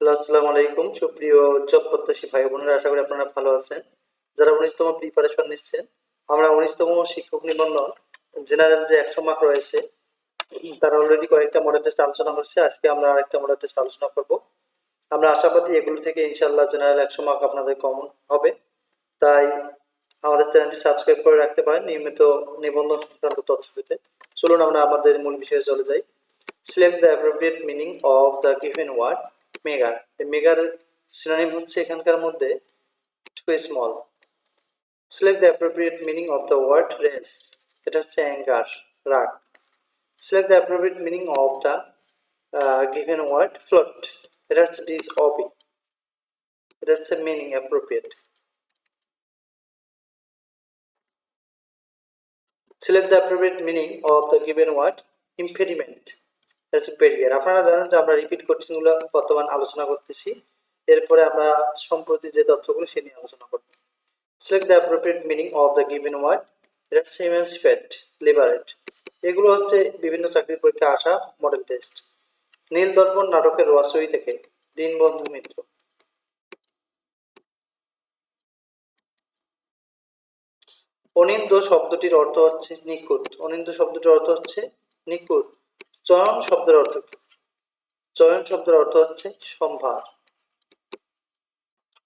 Hello, আসসালামু আলাইকুম। সুপ্রিয় জব প্রত্যাশী ভাই বোনেরা আশা করি আপনারা ভালো আছেন। যারা উনিশতম প্রিপারেশন নিচ্ছেন আমরা উনিশতম শিক্ষক নিবন্ধন জেনারেল যে একশো মার্ক রয়েছে তারা অলরেডি কয়েকটা মডেল টেস্ট আলোচনা করছে আজকে আমরা আরেকটা মডেল টেস্ট আলোচনা করব। আমরা আশাবাদী এগুলো থেকে ইনশাল্লাহ জেনারেল একশো মার্ক আপনাদের কমন হবে। তাই আমাদের চ্যানেলটি সাবস্ক্রাইব করে রাখতে পারেন নিয়মিত নিবন্ধন সংক্রান্ত তথ্য পেতে। চলুন আমরা আমাদের মূল বিষয়ে চলে যাই। Select the appropriate meaning of the given word meagre meagre synonym হচ্ছে এখানকার মধ্যে too small select the appropriate meaning of the word wrath এটা হচ্ছে অ্যাঙ্গার, রাগ। Select the appropriate meaning of the given word float এটা হচ্ছে dish অবি এটা হচ্ছে meaning appropriate select the appropriate meaning of the given word barrier আপনারা জানেন যে আমরা রিপিট কোশ্চেনগুলো বর্তমান আলোচনা করতেছি। এরপরে আমরা সম্প্রতি যে তথ্যগুলো সে নিয়ে আলোচনা করব। Select the appropriate meaning of the given word এটা হচ্ছে ইমেন্সিপেট লিবারেট এগুলো হচ্ছে বিভিন্ন চাকরির পরীক্ষা আসা মডেল টেস্ট নীল দর্পণ নাটকের রসই থেকে। দীনবন্ধু মিত্র। অনিন্দ শব্দটির অর্থ হচ্ছে নিখুঁত। অনিন্দ শব্দটির অর্থ হচ্ছে নিখুঁত। চয়ন শব্দের অর্থ কি? চয়ন শব্দের অর্থ হচ্ছে সম্ভার।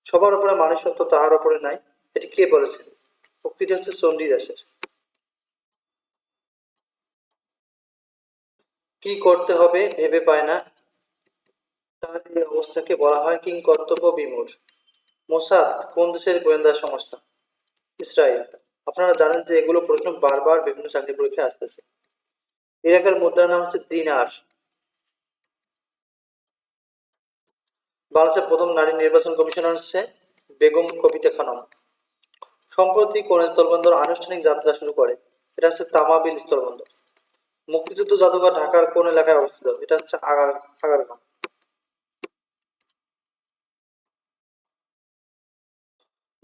সবার উপরে মানুষত্ব তাহার উপরে নাই। এটি কে বলেছেন? উক্তিটি হচ্ছে চণ্ডীদাসের কি করতে হবে ভেবে পায় না। তার এই অবস্থাকে বলা হয় কিং কর্তব্য বিমূঢ়। মোসাদ, কোন দেশের গোয়েন্দা সংস্থা? ইসরায়েল আপনারা জানেন যে এগুলো প্রশ্ন বারবার বিভিন্ন চাকরি পরীক্ষায় আসতেছে। ইরাকের মুদ্রার নাম হচ্ছে দিনার। বাংলাদেশের প্রথম নারী নির্বাচন কমিশনার হচ্ছে বেগম কবিতা খানম। সম্প্রতি কোন স্থলবন্দর আনুষ্ঠানিক যাত্রা শুরু করে, এটা হচ্ছে তামাবিল স্থলবন্দর। মুক্তিযুদ্ধ জাদুঘর ঢাকার কোন এলাকায় অবস্থিত? এটা হচ্ছে আগার আগারগাঁও।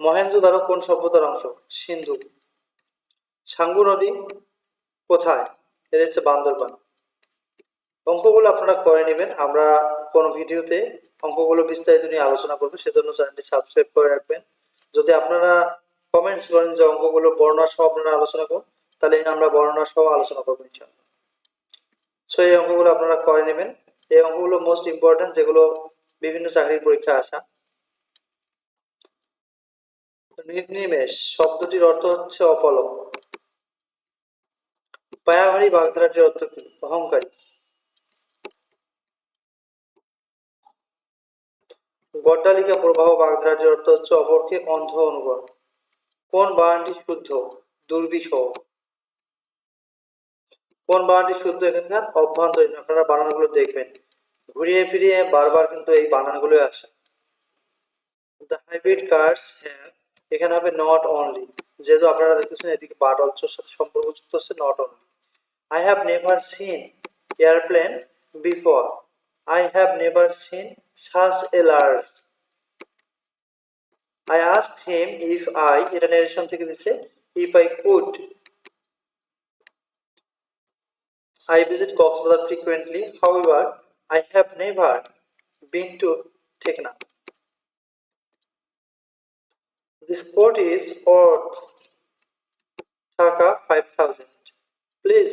মহেঞ্জোদারো কোন সভ্যতার অংশ? সিন্ধু। সাঙ্গু নদী কোথায়? এটা হচ্ছে বান্দরবান। অঙ্কগুলো আপনারা করে নেবেন। আমরা কোনো ভিডিওতে অঙ্কগুলো বিস্তারিত নিয়ে আলোচনা করব, সেজন্য চ্যানেলটি সাবস্ক্রাইব করে রাখবেন। যদি আপনারা কমেন্টস করেন যে অঙ্কগুলো বর্ণনা সহ আপনারা আলোচনা করুন তাহলে আমরা বর্ণনা সহ আলোচনা করব ইনশাআল্লাহ। সো এই অঙ্কগুলো আপনারা করে নেবেন। এই অঙ্কগুলো মোস্ট ইম্পর্টেন্ট যেগুলো বিভিন্ন চাকরির পরীক্ষা আসা। নির্নিমেষ, শব্দটির অর্থ হচ্ছে অপলক। পায়াভারী বাগধারাটির অর্থ কি অহংকারী। গড্ডালিকা প্রবাহ বাগধারাটির অর্থ হচ্ছে অপরকে অন্ধ অনুগণ। কোন বানানটি শুদ্ধ? দুর্বিষহ। কোন বানানটি শুদ্ধ এখানকার? অভ্যন্তরীণ। আপনারা বানানগুলো দেখবেন। ঘুরিয়ে ফিরিয়ে বারবার কিন্তু এই বানানগুলো আসে। দ্য হাইব্রিড কার্স এখানে হবে নট অনলি যেহেতু আপনারা দেখতেছেন এদিকে বাট অলসোর সাথে সম্পর্কযুক্ত হচ্ছে not only I have never seen airplane before. I have never seen such a large. I asked him if I, এটা narration থেকে দিছে, if I could. I visit Coxbazar frequently. However, I have never been to Tekna. This quote is worth টাকা 5000. Please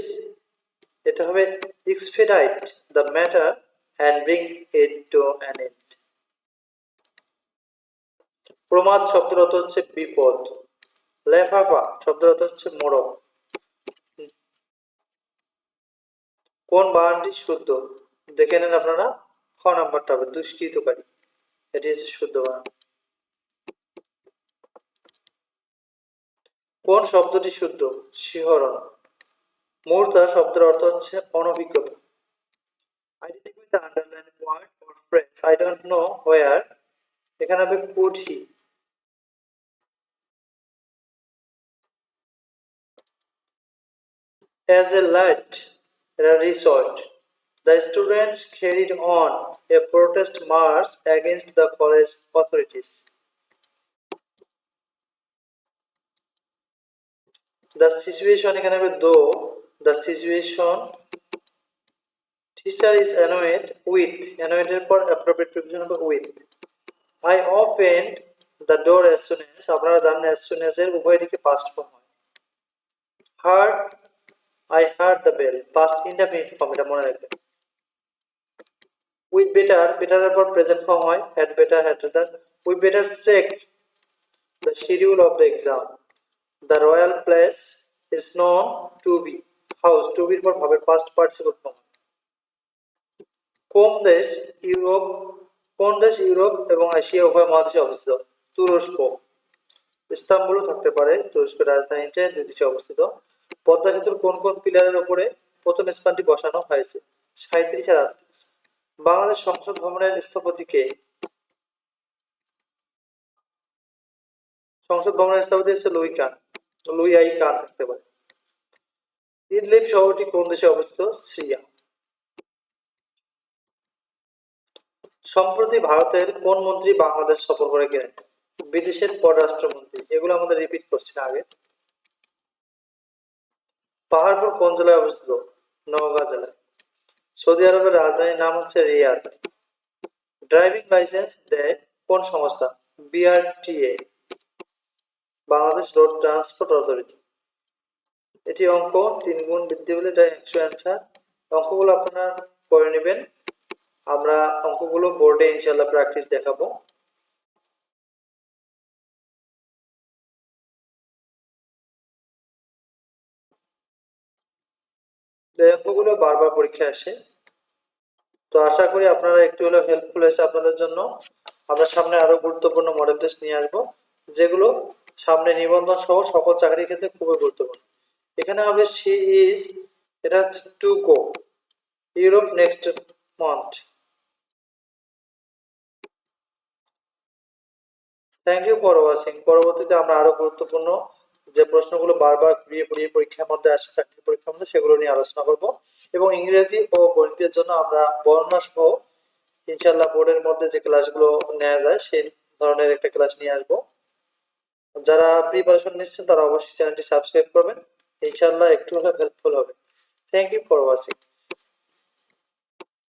এটা হবে expedite the matter and bring it to an end প্রমাদ শব্দের অর্থ হচ্ছে বিপদ। লেফাফা শব্দের অর্থ হচ্ছে মোড়ক। কোন বানানটি শুদ্ধ? দেখে নেন আপনারা, খ নাম্বারটা হবে, দুষ্কৃতকারী। এটি হচ্ছে শুদ্ধ বানান কোন শব্দটি শুদ্ধ? শিহরণ। মুহূর্ত শব্দের অর্থ হচ্ছে অনভিজ্ঞতা identify the underline word or phrase I don't know where এখানে হবে could As a light a resort, the students carried on a protest march against the college authorities. The situation এখানে হবে though the situation teacher is annoyed with অ্যানোয়েডের পর appropriate preposition হবে with I opened the door as soon as আপনারা জানেন as soon as এর উভয় দিকে past form হয়। Heard I heard the bell past indefinite form এটা মনে রাখবেন। উইথ বেটার বেটারের পর প্রেজেন্ট ফর্ম হয় had better had better we better check the schedule of the exam the royal place is known to be house to বির পর ভাবের past participle form কোন দেশ ইউরোপ, কোন দেশ ইউরোপ এবং এশিয়া উভয় মহাদেশে অবস্থিত? তুরস্ক। ইস্তাম্বুলও থাকতে পারে। তুরস্কের রাজধানীতে দুই দেশে অবস্থিত। পদ্মা সেতুর কোন কোন পিলারের উপরে প্রথম স্থানটি বসানো হয়েছে? সাঁত্রিশ আর আটত্রিশ। বাংলাদেশ সংসদ ভবনের স্থপতিকে সংসদ ভবনের স্থপতি হচ্ছে লুই কান, লুই আই কান থাকতে পারে। ইদলিব শহরটি কোন দেশে অবস্থিত? সিরিয়া। সম্প্রতি ভারতের কোন মন্ত্রী বাংলাদেশ সফর করে গেলেন? বিদেশের পররাষ্ট্রমন্ত্রী। এগুলো আমাদের রিপিট করছি আগে। পাহাড়পুর কোন জেলায় অবস্থিত? নওগাঁ জেলায়। সৌদি আরবের রাজধানীর নাম হচ্ছে রিয়াদ। ড্রাইভিং লাইসেন্স দেয় কোন সংস্থা? BRTA. Bangladesh road transport authority. এটি অঙ্ক, তিন গুণ বৃদ্ধি পেলে এটা একশো অ্যান্সার অঙ্কগুলো আপনারা করে নেবেন। আমরা অঙ্কগুলো বোর্ডে ইনশাল্লাহ প্র্যাকটিস দেখাবো। অঙ্কগুলো বারবার পরীক্ষায় আসে। তো আশা করি আপনারা একটু হলেও হেল্পফুল হয়েছে আপনাদের জন্য। আমরা সামনে আরও গুরুত্বপূর্ণ মডেল টেস্ট নিয়ে আসব, যেগুলো সামনে নিবন্ধন সহ সকল চাকরির ক্ষেত্রে খুবই গুরুত্বপূর্ণ। এখানে হবে সি ইজ, এটা হচ্ছে to go Europe next month. Thank you for watching পরবর্তীতে আমরা আরও গুরুত্বপূর্ণ যে প্রশ্নগুলো বারবার ঘুরিয়ে ঘুরিয়ে পরীক্ষার মধ্যে আসে, চাকরির পরীক্ষার মধ্যে, সেগুলো নিয়ে আলোচনা করব। এবং ইংরেজি ও গণিতের জন্য আমরা বর্ণনা সহ ইনশাল্লাহ বোর্ডের মধ্যে যে ক্লাসগুলো নেওয়া যায়, সেই ধরনের একটা ক্লাস নিয়ে আসব। যারা প্রিপারেশন নিচ্ছেন, তারা অবশ্যই চ্যানেলটি সাবস্ক্রাইব করবেন। ইনশাল্লাহ একটু হলে হেল্পফুল হবে। Thank you for watching